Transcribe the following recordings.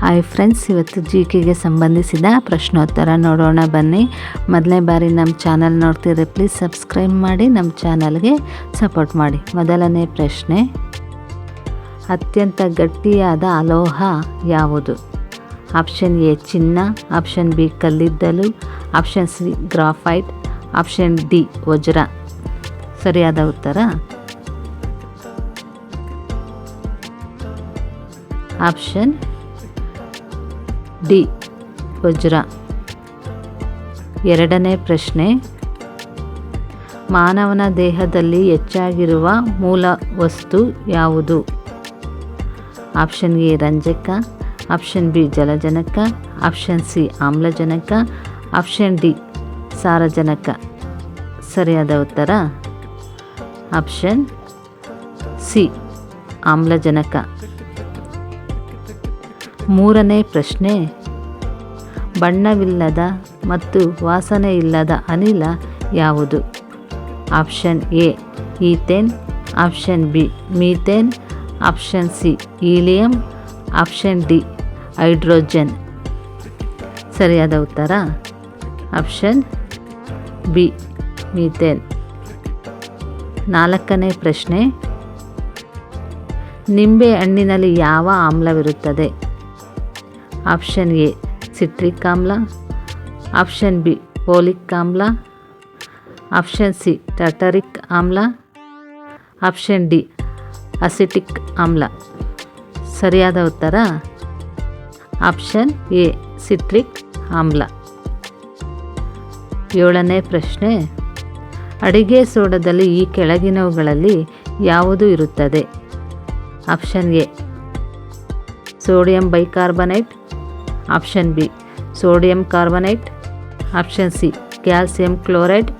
Hi friends ಇವತ್ತು G ಕೆಗೆ ಸಂಬಂಧಿಸಿದ ಪ್ರಶ್ನೋತ್ತರ ನೋಡೋಣ ಬನ್ನಿ. ಮೊದಲನೇ ಬಾರಿ ನಮ್ಮ ಚಾನಲ್ ನೋಡ್ತಿದ್ರೆ ಪ್ಲೀಸ್ ಸಬ್ಸ್ಕ್ರೈಬ್ ಮಾಡಿ, ನಮ್ಮ ಚಾನಲ್ಗೆ ಸಪೋರ್ಟ್ ಮಾಡಿ. ಮೊದಲನೇ ಪ್ರಶ್ನೆ, ಅತ್ಯಂತ ಗಟ್ಟಿಯಾದ ಅಲೋಹ ಯಾವುದು? ಆಪ್ಷನ್ ಎ ಚಿನ್ನ. ಆಪ್ಷನ್ ಬಿ ಕಲ್ಲಿದ್ದಲು. Option C graphite option D ವಜ್ರ. ಸರಿಯಾದ ಉತ್ತರ? Option D. ವಜ್ರ. ಎರಡನೇ ಪ್ರಶ್ನೆ. ಮಾನವನ ದೇಹದಲ್ಲಿ ಹೆಚ್ಚಾಗಿರುವ ಮೂಲ ವಸ್ತು ಯಾವುದು? ಆಪ್ಷನ್ ಎ, ರಂಜಕ. ಆಪ್ಷನ್ ಬಿ, ಜಲಜನಕ. ಆಪ್ಷನ್ ಸಿ, ಆಮ್ಲಜನಕ. ಆಪ್ಷನ್ ಡಿ, ಸಾರಜನಕ. ಸರಿಯಾದ ಉತ್ತರ? ಆಪ್ಷನ್ ಸಿ, ಆಮ್ಲಜನಕ. ಮೂರನೇ ಪ್ರಶ್ನೆ. ಬಣ್ಣವಿಲ್ಲದ ಮತ್ತು ವಾಸನೆ ಇಲ್ಲದ ಅನಿಲ ಯಾವುದು? Option A, ethane. Option B, methane. Option C helium option D, hydrogen. ಸರಿಯಾದ ಉತ್ತರ? Option B, methane. ನಾಲ್ಕನೇ ಪ್ರಶ್ನೆ. ನಿಂಬೆ ಹಣ್ಣಿನಲ್ಲಿ ಯಾವ ಆಮ್ಲವಿರುತ್ತದೆ? ಆಪ್ಷನ್ ಎ, ಸಿಟ್ರಿಕ್ ಆಮ್ಲ. ಆಪ್ಷನ್ ಬಿ ಪೋಲಿಕ್ ಆಮ್ಲ. ಆಪ್ಷನ್ ಸಿ, ಟಟರಿಕ್ ಆಮ್ಲ. ಆಪ್ಷನ್ ಡಿ, ಅಸಿಟಿಕ್ ಆಮ್ಲ. ಸರಿಯಾದ ಉತ್ತರ? ಆಪ್ಷನ್ ಎ, ಸಿಟ್ರಿಕ್ ಆಮ್ಲ. ಏಳನೇ ಪ್ರಶ್ನೆ. ಅಡಿಗೆ ಸೋಡದಲ್ಲಿ ಈ ಕೆಳಗಿನವುಗಳಲ್ಲಿ ಯಾವುದು ಇರುತ್ತದೆ? Option A, sodium bicarbonate. Option B. Sodium carbonate. Option C. Calcium chloride.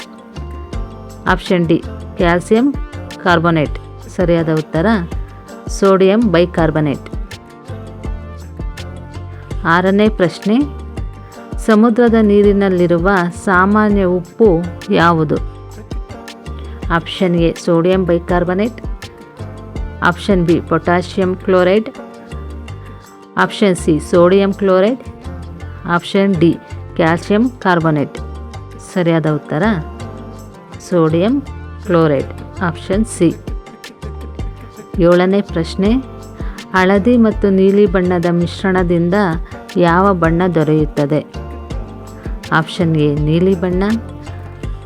Option D. Calcium carbonate. ಸರಿಯಾದ ಉತ್ತರ? Sodium bicarbonate. ಆರನೇ ಪ್ರಶ್ನೆ. ಸಮುದ್ರದ ನೀರಿನಲ್ಲಿರುವ ಸಾಮಾನ್ಯ ಉಪ್ಪು ಯಾವುದು? Option A. Sodium bicarbonate. Option B. Potassium chloride. Option C, sodium chloride. Option D, calcium carbonate. ಸರಿಯಾದ ಉತ್ತರ? Sodium chloride. Option C. ಏಳನೇ ಪ್ರಶ್ನೆ. ಹಳದಿ ಮತ್ತು ನೀಲಿ ಬಣ್ಣದ ಮಿಶ್ರಣದಿಂದ ಯಾವ ಬಣ್ಣ ದೊರೆಯುತ್ತದೆ? ಆಪ್ಷನ್ ಎ, ನೀಲಿ ಬಣ್ಣ.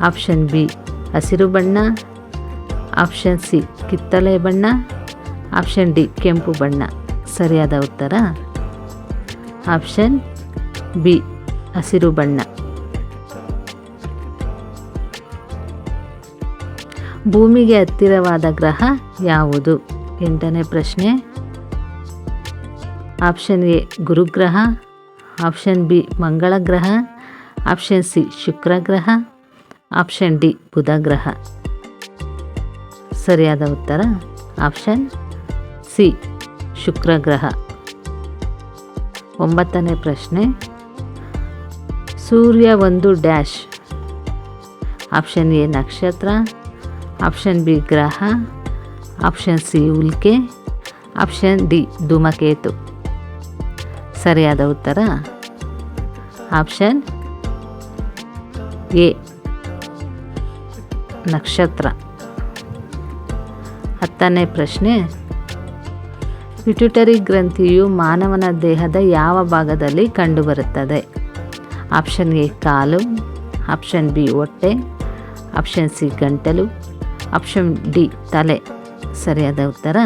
ಆಪ್ಷನ್ ಬಿ, ಹಸಿರು ಬಣ್ಣ. ಆಪ್ಷನ್ ಸಿ, ಕಿತ್ತಳೆ ಬಣ್ಣ. ಆಪ್ಷನ್ ಡಿ, ಕೆಂಪು ಬಣ್ಣ. ಸರಿಯಾದ ಉತ್ತರ? ಆಪ್ಷನ್ ಬಿ, ಹಸಿರು ಬಣ್ಣ. ಭೂಮಿಗೆ ಹತ್ತಿರವಾದ ಗ್ರಹ ಯಾವುದು? ಎಂಟನೇ ಪ್ರಶ್ನೆ. ಆಪ್ಷನ್ ಎ, ಗುರುಗ್ರಹ. ಆಪ್ಷನ್ ಬಿ, ಮಂಗಳ ಗ್ರಹ. ಆಪ್ಷನ್ ಸಿ, ಶುಕ್ರ ಗ್ರಹ. ಆಪ್ಷನ್ ಡಿ, ಬುಧ ಗ್ರಹ. ಸರಿಯಾದ ಉತ್ತರ? ಆಪ್ಷನ್ ಸಿ ಶುಕ್ರ ಗ್ರಹ ಒಂಬತ್ತನೇ ಪ್ರಶ್ನೆ. ಸೂರ್ಯ ಒಂದು ಡ್ಯಾಶ್. ಆಪ್ಷನ್ ಎ ನಕ್ಷತ್ರ, ಆಪ್ಷನ್ ಬಿ ಗ್ರಹ, ಆಪ್ಷನ್ ಸಿ ಉಲ್ಕೆ, ಆಪ್ಷನ್ ಡಿ ಧೂಮಕೇತು. ಸರಿಯಾದ ಉತ್ತರ? ಆಪ್ಷನ್ ಎ ನಕ್ಷತ್ರ. ಹತ್ತನೇ ಪ್ರಶ್ನೆ. ಪಿಟ್ಯುಟರಿ ಗ್ರಂಥಿಯು ಮಾನವನ ದೇಹದ ಯಾವ ಭಾಗದಲ್ಲಿ ಕಂಡುಬರುತ್ತದೆ? ಆಪ್ಷನ್ ಎ ಕಾಲು. ಆಪ್ಷನ್ ಬಿ ಹೊಟ್ಟೆ. ಆಪ್ಷನ್ ಸಿ ಗಂಟಲು. ಆಪ್ಷನ್ ಡಿ ತಲೆ. ಸರಿಯಾದ ಉತ್ತರ?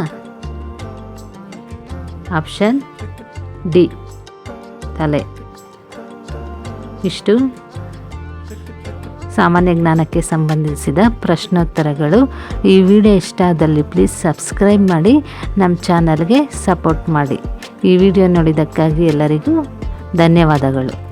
ಆಪ್ಷನ್ ಡಿ ತಲೆ. ಇಷ್ಟು. ಸಾಮಾನ್ಯ ಜ್ಞಾನಕ್ಕೆ ಸಂಬಂಧಿಸಿದ ಪ್ರಶ್ನೋತ್ತರಗಳು. ಈ ವಿಡಿಯೋ ಇಷ್ಟ ಆದಲ್ಲಿ ಪ್ಲೀಸ್ ಸಬ್ಸ್ಕ್ರೈಬ್ ಮಾಡಿ, ನಮ್ಮ ಚಾನಲ್ಗೆ ಸಪೋರ್ಟ್ ಮಾಡಿ. ಈ ವಿಡಿಯೋ ನೋಡಿದ್ದಕ್ಕಾಗಿ ಎಲ್ಲರಿಗೂ ಧನ್ಯವಾದಗಳು.